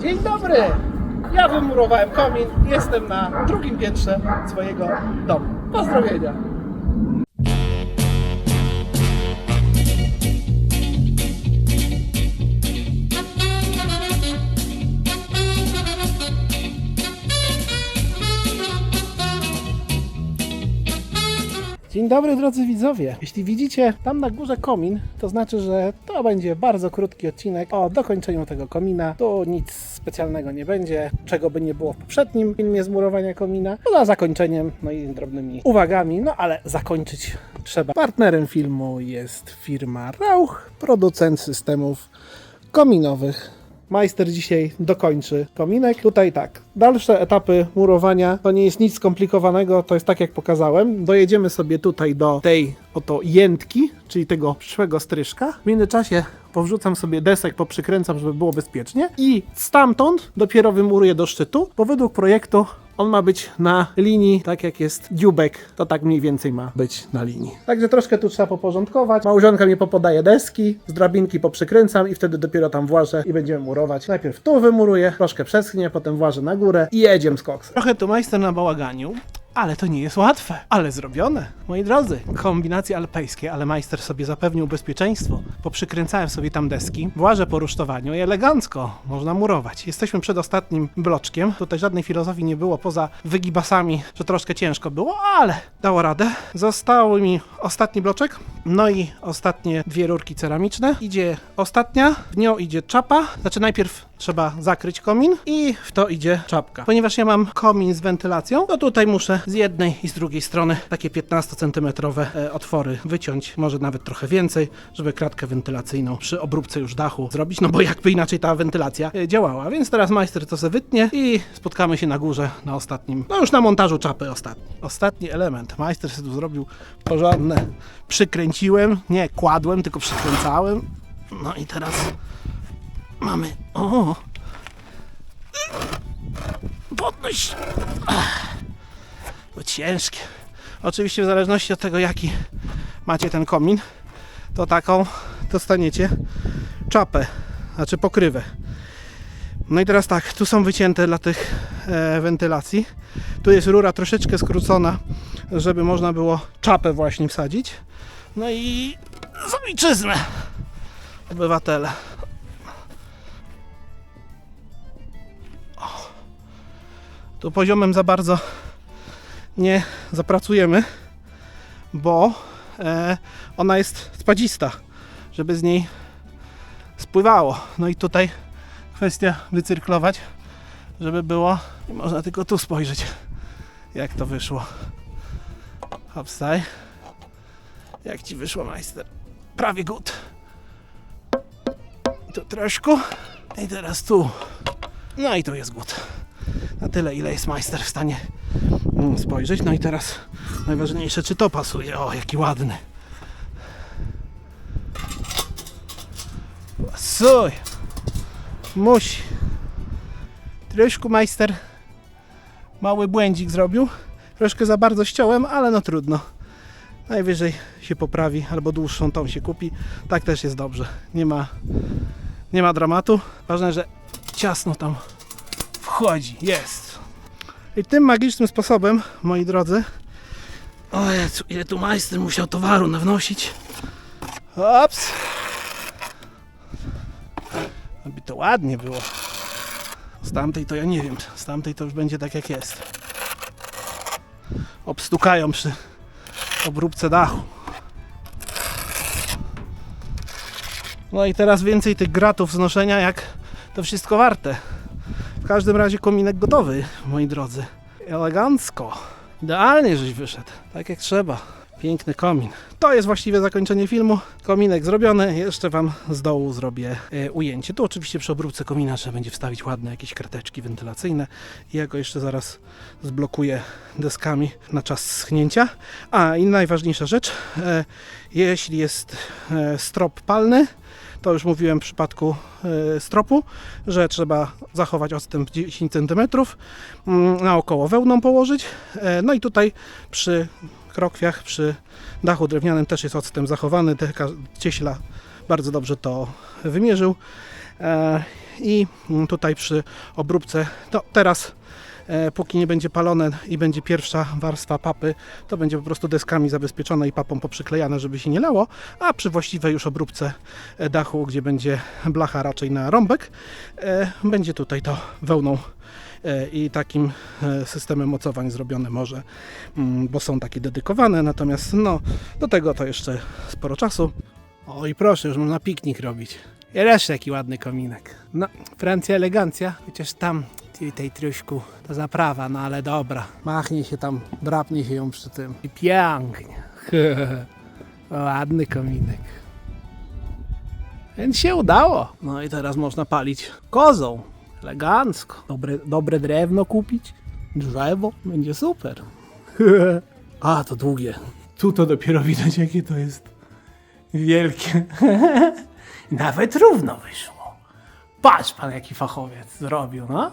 Dzień dobry! Ja wymurowałem komin, jestem na drugim piętrze swojego domu. Pozdrowienia! Dobry drodzy widzowie. Jeśli widzicie tam na górze komin, to znaczy, że to będzie bardzo krótki odcinek o dokończeniu tego komina. Tu nic specjalnego nie będzie, czego by nie było w poprzednim filmie zmurowania komina. Poza zakończeniem, no i drobnymi uwagami, no ale zakończyć trzeba. Partnerem filmu jest firma Rauch, producent systemów kominowych. Majster dzisiaj dokończy kominek. Tutaj tak, dalsze etapy murowania to nie jest nic skomplikowanego, to jest tak jak pokazałem. Dojedziemy sobie tutaj do tej oto jętki, czyli tego przyszłego stryżka. W międzyczasie powrzucam sobie desek, poprzykręcam, żeby było bezpiecznie i stamtąd dopiero wymuruję do szczytu, bo według projektu on ma być na linii, tak jak jest dziubek, to tak mniej więcej ma być na linii. Także troszkę tu trzeba poporządkować. Małżonka mi popodaje deski, z drabinki poprzykręcam i wtedy dopiero tam włażę i będziemy murować. Najpierw tu wymuruję, troszkę przeschnie, potem włażę na górę i jedziemy z koksem. Trochę tu majster na bałaganiu. Ale to nie jest łatwe, ale zrobione. Moi drodzy, kombinacje alpejskie, ale majster sobie zapewnił bezpieczeństwo. Poprzykręcałem sobie tam deski, włażę po rusztowaniu i elegancko można murować. Jesteśmy przed ostatnim bloczkiem. Tutaj żadnej filozofii nie było poza wygibasami, że troszkę ciężko było, ale dało radę. Został mi ostatni bloczek, no i ostatnie dwie rurki ceramiczne. Idzie ostatnia, w nią idzie czapa. Znaczy najpierw trzeba zakryć komin i w to idzie czapka. Ponieważ ja mam komin z wentylacją, to tutaj muszę z jednej i z drugiej strony takie 15 cm e, otwory wyciąć, może nawet trochę więcej, żeby kratkę wentylacyjną przy obróbce już dachu zrobić, no bo jakby inaczej ta wentylacja e, działała. Więc teraz majster to se wytnie i spotkamy się na górze na ostatnim, no już na montażu czapy ostatni. Ostatni element. Majster sobie tu zrobił porządne. Przykręciłem, nie kładłem, tylko przykręcałem. No i teraz mamy. O! Podnoś! To ciężkie. Oczywiście w zależności od tego jaki macie ten komin, to taką dostaniecie czapę, znaczy pokrywę. No i teraz tak, tu są wycięte dla tych wentylacji. Tu jest rura troszeczkę skrócona, żeby można było czapę właśnie wsadzić. No i z ojczyznę, obywatele. tu poziomem za bardzo nie zapracujemy, bo e, ona jest spadzista, żeby z niej spływało. No i tutaj kwestia wycyrklować, żeby było, i można tylko tu spojrzeć, jak to wyszło. Hopstaj. Jak ci wyszło, majster? Prawie good. Tu troszkę. I teraz tu. No i tu jest good na tyle, ile jest majster w stanie mm, spojrzeć. No i teraz najważniejsze, czy to pasuje. O, jaki ładny. Pasuj. Musi. Troszkę majster mały błędzik zrobił. Troszkę za bardzo ściąłem, ale no trudno. Najwyżej się poprawi, albo dłuższą tą się kupi. Tak też jest dobrze. Nie ma, nie ma dramatu. Ważne, że ciasno tam wchodzi. Jest. I tym magicznym sposobem, moi drodzy. O Jezu, ile tu majster musiał towaru nawnosić. Ops. Aby to ładnie było. Z tamtej to ja nie wiem. Z tamtej to już będzie tak jak jest. Obstukają przy obróbce dachu. No i teraz więcej tych gratów znoszenia, jak to wszystko warte. W każdym razie kominek gotowy, moi drodzy. Elegancko. Idealnie żeś wyszedł. Tak jak trzeba. Piękny komin. To jest właściwie zakończenie filmu. Kominek zrobiony. Jeszcze Wam z dołu zrobię e, ujęcie. Tu oczywiście przy obróbce komina trzeba będzie wstawić ładne jakieś karteczki wentylacyjne. Ja go jeszcze zaraz zblokuję deskami na czas schnięcia. A i najważniejsza rzecz. E, jeśli jest e, strop palny, to już mówiłem w przypadku stropu, że trzeba zachować odstęp 10 cm, mm, naokoło wełną położyć. No i tutaj przy krokwiach, przy dachu drewnianym też jest odstęp zachowany. Cieśla bardzo dobrze to wymierzył. E, I tutaj przy obróbce, no teraz e, póki nie będzie palone i będzie pierwsza warstwa papy, to będzie po prostu deskami zabezpieczone i papą poprzyklejane, żeby się nie lało, a przy właściwej już obróbce e, dachu, gdzie będzie blacha raczej na rąbek, będzie tutaj to wełną i takim e, systemem mocowań zrobione może, mm, bo są takie dedykowane, natomiast no, do tego to jeszcze sporo czasu. O i proszę, już można piknik robić. I jeszcze taki ładny kominek. No, Francja elegancja, chociaż tam tej- tej troszkę to zaprawa, no ale dobra. Machnie się tam, drapnie się ją przy tym. I pięknie. Ładny kominek. Więc się udało. No i teraz można palić kozą. Elegancko. Dobre, dobre drewno kupić. Drzewo. Będzie super. A, to długie. Tu to dopiero widać, jakie to jest wielkie. Nawet równo wyszło. Patrz pan, jaki fachowiec zrobił, no.